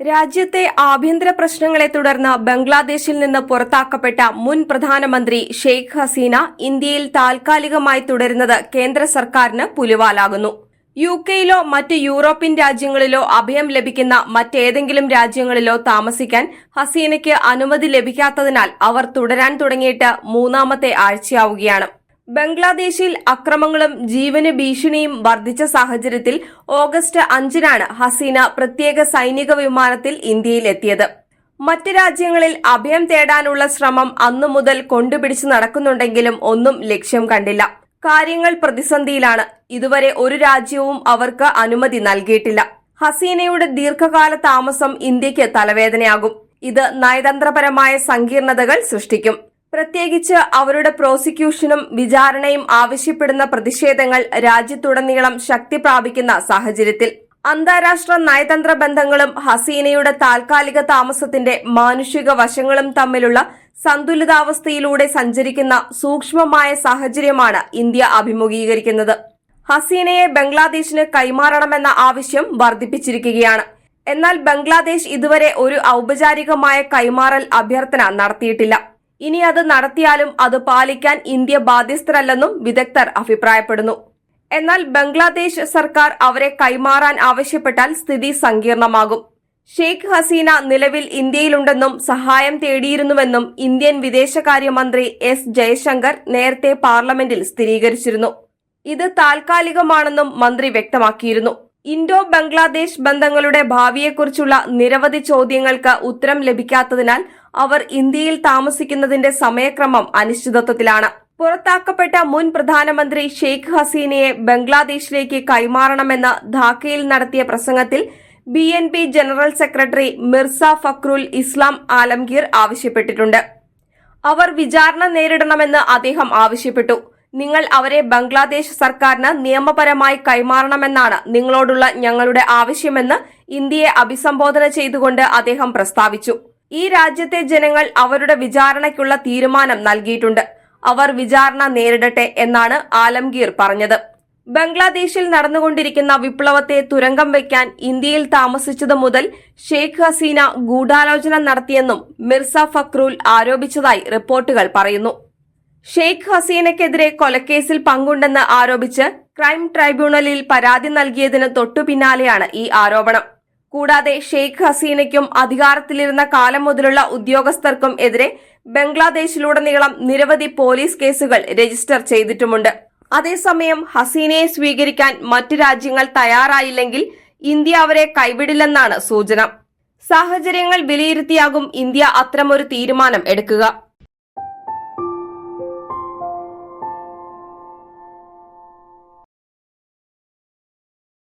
രാജ്യത്തെ ആഭ്യന്തര പ്രശ്നങ്ങളെ തുടർന്ന് ബംഗ്ലാദേശിൽ നിന്ന് പുറത്താക്കപ്പെട്ട മുൻ പ്രധാനമന്ത്രി ഷെയ്ഖ് ഹസീന ഇന്ത്യയിൽ താൽക്കാലികമായി തുടരുന്നത് കേന്ദ്ര സർക്കാരിന് പുലിവാലാകുന്നു. യു കെയിലോ മറ്റ് യൂറോപ്യൻ രാജ്യങ്ങളിലോ അഭയം ലഭിക്കുന്ന മറ്റേതെങ്കിലും രാജ്യങ്ങളിലോ താമസിക്കാൻ ഹസീനയ്ക്ക് അനുമതി ലഭിക്കാത്തതിനാൽ അവർ തുടരാൻ തുടങ്ങിയിട്ട് മൂന്നാമത്തെ ആഴ്ചയാവുകയാണ്. ബംഗ്ലാദേശിൽ അക്രമങ്ങളും ജീവന് ഭീഷണിയും വർദ്ധിച്ച സാഹചര്യത്തിൽ ഓഗസ്റ്റ് അഞ്ചിനാണ് ഹസീന പ്രത്യേക സൈനിക വിമാനത്തിൽ ഇന്ത്യയിലെത്തിയത്. മറ്റ് രാജ്യങ്ങളിൽ അഭയം തേടാനുള്ള ശ്രമം അന്നു മുതൽ കൊണ്ടുപിടിച്ച് നടക്കുന്നുണ്ടെങ്കിലും ഒന്നും ലക്ഷ്യം കണ്ടില്ല. കാര്യങ്ങൾ പ്രതിസന്ധിയിലാണ്. ഇതുവരെ ഒരു രാജ്യവും അവർക്ക് അനുമതി നൽകിയിട്ടില്ല. ഹസീനയുടെ ദീർഘകാല താമസം ഇന്ത്യയ്ക്ക് തലവേദനയാകും. ഇത് നയതന്ത്രപരമായ സങ്കീർണതകൾ സൃഷ്ടിക്കും. പ്രത്യേകിച്ച് അവരുടെ പ്രോസിക്യൂഷനും വിചാരണയും ആവശ്യപ്പെടുന്ന പ്രതിഷേധങ്ങൾ രാജ്യത്തുടനീളം ശക്തി പ്രാപിക്കുന്ന സാഹചര്യത്തിൽ അന്താരാഷ്ട്ര നയതന്ത്ര ബന്ധങ്ങളും ഹസീനയുടെ താൽക്കാലിക താമസത്തിന്റെ മാനുഷിക വശങ്ങളും തമ്മിലുള്ള സന്തുലിതാവസ്ഥയിലൂടെ സഞ്ചരിക്കുന്ന സൂക്ഷ്മമായ സാഹചര്യമാണ് ഇന്ത്യ അഭിമുഖീകരിക്കുന്നത്. ഹസീനയെ ബംഗ്ലാദേശിന് കൈമാറണമെന്ന ആവശ്യം വർദ്ധിപ്പിച്ചിരിക്കുകയാണ്. എന്നാൽ ബംഗ്ലാദേശ് ഇതുവരെ ഒരു ഔപചാരികമായ കൈമാറൽ അഭ്യർത്ഥന നടത്തിയിട്ടില്ല. ഇനി അത് നടത്തിയാലും അത് പാലിക്കാൻ ഇന്ത്യ ബാധ്യസ്ഥരല്ലെന്നും വിദഗ്ധർ അഭിപ്രായപ്പെടുന്നു. എന്നാൽ ബംഗ്ലാദേശ് സർക്കാർ അവരെ കൈമാറാൻ ആവശ്യപ്പെട്ടാൽ സ്ഥിതി സങ്കീർണമാകും. ഷെയ്ഖ് ഹസീന നിലവിൽ ഇന്ത്യയിലുണ്ടെന്നും സഹായം തേടിയിരുന്നുവെന്നും ഇന്ത്യൻ വിദേശകാര്യമന്ത്രി എസ് ജയശങ്കർ നേരത്തെ പാർലമെന്റിൽ സ്ഥിരീകരിച്ചിരുന്നു. ഇത് താൽക്കാലികമാണെന്നും മന്ത്രി വ്യക്തമാക്കിയിരുന്നു. ഇൻഡോ ബംഗ്ലാദേശ് ബന്ധങ്ങളുടെ ഭാവിയെക്കുറിച്ചുള്ള നിരവധി ചോദ്യങ്ങൾക്ക് ഉത്തരം ലഭിക്കാത്തതിനാൽ അവർ ഇന്ത്യയിൽ താമസിക്കുന്നതിന്റെ സമയക്രമം അനിശ്ചിതത്വത്തിലാണ്. പുറത്താക്കപ്പെട്ട മുൻ പ്രധാനമന്ത്രി ഷെയ്ഖ് ഹസീനയെ ബംഗ്ലാദേശിലേക്ക് കൈമാറണമെന്ന് ധാക്കയിൽ നടത്തിയ പ്രസംഗത്തിൽ B N P general secretary Mirza Fakhrul Islam Alamgir ആവശ്യപ്പെട്ടിട്ടുണ്ട്. അവർ വിചാരണ നേരിടണമെന്ന് അദ്ദേഹം ആവശ്യപ്പെട്ടു. നിങ്ങൾ അവരെ ബംഗ്ലാദേശ് സർക്കാരിന് നിയമപരമായി കൈമാറണമെന്നാണ് നിങ്ങളോടുള്ള ഞങ്ങളുടെ ആവശ്യമെന്ന് ഇന്ത്യയെ അഭിസംബോധന ചെയ്തുകൊണ്ട് അദ്ദേഹം പ്രസ്താവിച്ചു. ഈ രാജ്യത്തെ ജനങ്ങൾ അവരുടെ വിചാരണയ്ക്കുള്ള തീരുമാനം നൽകിയിട്ടുണ്ട്. അവർ വിചാരണ നേരിടട്ടെ എന്നാണ് ആലംഗീർ പറഞ്ഞത്. ബംഗ്ലാദേശിൽ നടന്നുകൊണ്ടിരിക്കുന്ന വിപ്ലവത്തെ തുരങ്കം വയ്ക്കാൻ ഇന്ത്യയിൽ താമസിച്ചതു മുതൽ ഷെയ്ഖ് ഹസീന ഗൂഢാലോചന നടത്തിയെന്നും മിർസ ഫക്രൂൽ ആരോപിച്ചതായി റിപ്പോർട്ടുകൾ പറയുന്നു. ഷെയ്ഖ് ഹസീനയ്ക്കെതിരെ കൊലക്കേസിൽ പങ്കുണ്ടെന്ന് ആരോപിച്ച് ക്രൈം ട്രൈബ്യൂണലിൽ പരാതി നൽകിയതിന് തൊട്ടുപിന്നാലെയാണ് ഈ ആരോപണം. കൂടാതെ ഷെയ്ഖ് ഹസീനയ്ക്കും അധികാരത്തിലിരുന്ന കാലം മുതലുള്ള ഉദ്യോഗസ്ഥർക്കും എതിരെ ബംഗ്ലാദേശിലുടനീളം നിരവധി പോലീസ് കേസുകൾ രജിസ്റ്റർ ചെയ്തിട്ടുമുണ്ട്. അതേസമയം ഹസീനയെ സ്വീകരിക്കാൻ മറ്റ് രാജ്യങ്ങൾ തയ്യാറായില്ലെങ്കിൽ ഇന്ത്യ അവരെ കൈവിടില്ലെന്നാണ് സൂചന. സാഹചര്യങ്ങൾ വിലയിരുത്തിയാകും ഇന്ത്യ അത്തരമൊരു തീരുമാനം എടുക്കുക.